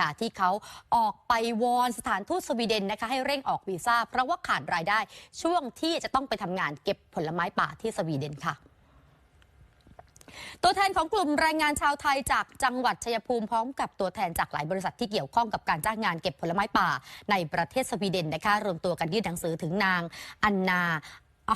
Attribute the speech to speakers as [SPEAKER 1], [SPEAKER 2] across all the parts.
[SPEAKER 1] ค่ะที่เขาออกไปวอนสถานทูตสวีเดนนะคะให้เร่งออกวีซ่า เพราะว่าขาดรายได้ช่วงที่จะต้องไปทำงานเก็บผลไม้ป่าที่สวีเดนค่ะ ตัวแทนของกลุ่มแรงงานชาวไทยจากจังหวัดชัยภูมิพร้อมกับตัวแทนจากหลายบริษัทที่เกี่ยวข้องกับการจ้างงานเก็บผลไม้ป่าในประเทศสวีเดนนะคะรวมตัวกันยื่นหนังสือถึงนาง อันนา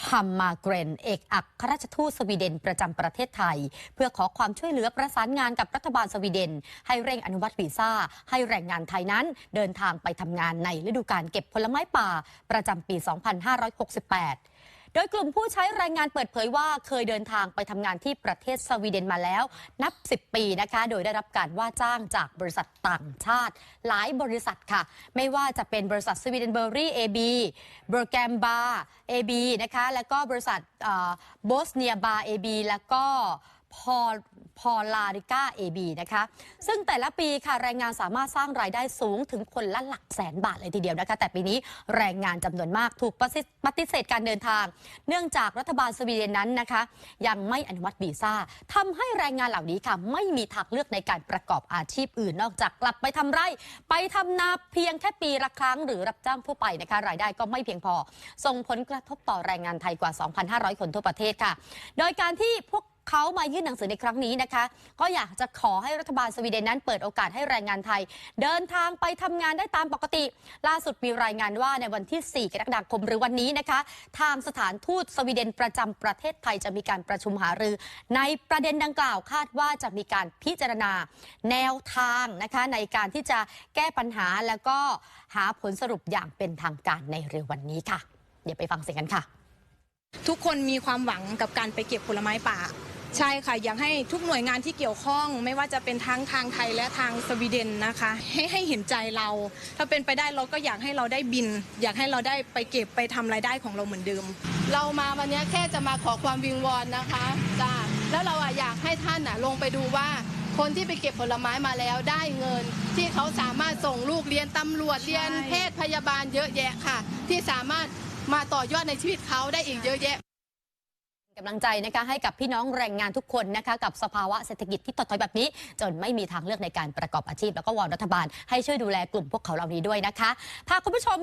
[SPEAKER 1] ฮัมมาเกรน เอกอัครราชทูตสวีเดนประจำประเทศไทย เพื่อขอความช่วยเหลือประสานงานกับรัฐบาลสวีเดน ให้เร่งอนุมัติวีซ่า ให้แรงงานไทยนั้นเดินทางไปทำงานในฤดูการเก็บผลไม้ป่าประจำปี 2568 โดยกลุ่มผู้ใช้แรงงานเปิดเผยว่าเคยเดินทางไปทำงานที่ประเทศสวีเดนมาแล้ว นับ 10 ปีนะคะ โดยได้รับการว่าจ้างจากบริษัทต่างชาติ หลายบริษัทค่ะ ไม่ว่าจะเป็นบริษัทสวีเดนเบอรี่เอบีเบอร์แกมบาร์เอบีนะคะแล้วก็บริษัทโบสเนียบาร์เอบีแล้วก็ พอพอลาริก้าเอบีนะคะ ซึ่งแต่ละปีค่ะแรงงานสามารถสร้างรายได้สูงถึงคนละหลักแสนบาทเลยทีเดียวนะคะ แต่ปีนี้แรงงานจำนวนมากถูกปฏิเสธการเดินทาง เนื่องจากรัฐบาลสวีเดนนั้นนะคะ ยังไม่อนุมัติวีซ่าทำให้แรงงานเหล่านี้ค่ะ ไม่มีทางเลือกในการประกอบอาชีพอื่น นอกจากกลับไปทำไร่ ไปทำนาเพียงแค่ปีละครั้งหรือรับจ้างทั่วไปนะคะ รายได้ก็ไม่เพียงพอ ส่งผลกระทบต่อแรงงานไทยกว่า 2,500 คนทั่วประเทศค่ะ โดยการที่พวก เขามายื่นหนังสือในครั้งนี้นะคะ ก็อยากจะขอให้รัฐบาลสวีเดนนั้นเปิดโอกาสให้แรงงานไทย เดินทางไปทำงานได้ตามปกติ ล่าสุดมีรายงานว่าในวันที่ 4 กรกฎาคมหรือวันนี้นะคะ ทางสถานทูตสวีเดนประจำประเทศไทยจะมีการประชุมหารือ ในประเด็นดังกล่าวคาดว่าจะมีการพิจารณาแนวทางนะคะในการที่จะแก้ปัญหาแล้วก็หาผลสรุปอย่างเป็นทางการในเร็ววันนี้ค่ะ เดี๋ยวไปฟังเสียงกันค่ะ
[SPEAKER 2] ทุกคนมีความหวังกับการไปเก็บผลไม้ป่า ใช่ค่ะอยากให้ทุกหน่วยงานที่เกี่ยวข้องไม่ว่าจะเป็นทั้งทางไทยและทางสวีเดนนะคะให้ให้เห็นใจเรา ถ้าเป็นไปได้เราก็อยากให้เราได้บิน อยากให้เราได้ไปเก็บไปทำรายได้ของเราเหมือนเดิม
[SPEAKER 3] เรามาวันนี้แค่จะมาขอความวิงวอนนะคะจ้าแล้วเราอะอยากให้ท่านอะลงไปดูว่าคนที่ไปเก็บผลไม้มาแล้วได้เงิน ที่เขาสามารถส่งลูกเรียนตำรวจเรียนแพทย์พยาบาลเยอะแยะค่ะ ที่สามารถมาต่อยอดในชีวิตเขาได้อีกเยอะแยะ
[SPEAKER 1] กำลังใจนะคะให้กับพี่น้องแรงงานทุกคนนะคะกับสภาวะเศรษฐกิจที่ถดถอยแบบนี้ จนไม่มีทางเลือกในการประกอบอาชีพ แล้วก็วอนรัฐบาลให้ช่วยดูแลกลุ่มพวกเขาเหล่านี้ด้วยนะคะพาคุณผู้ชม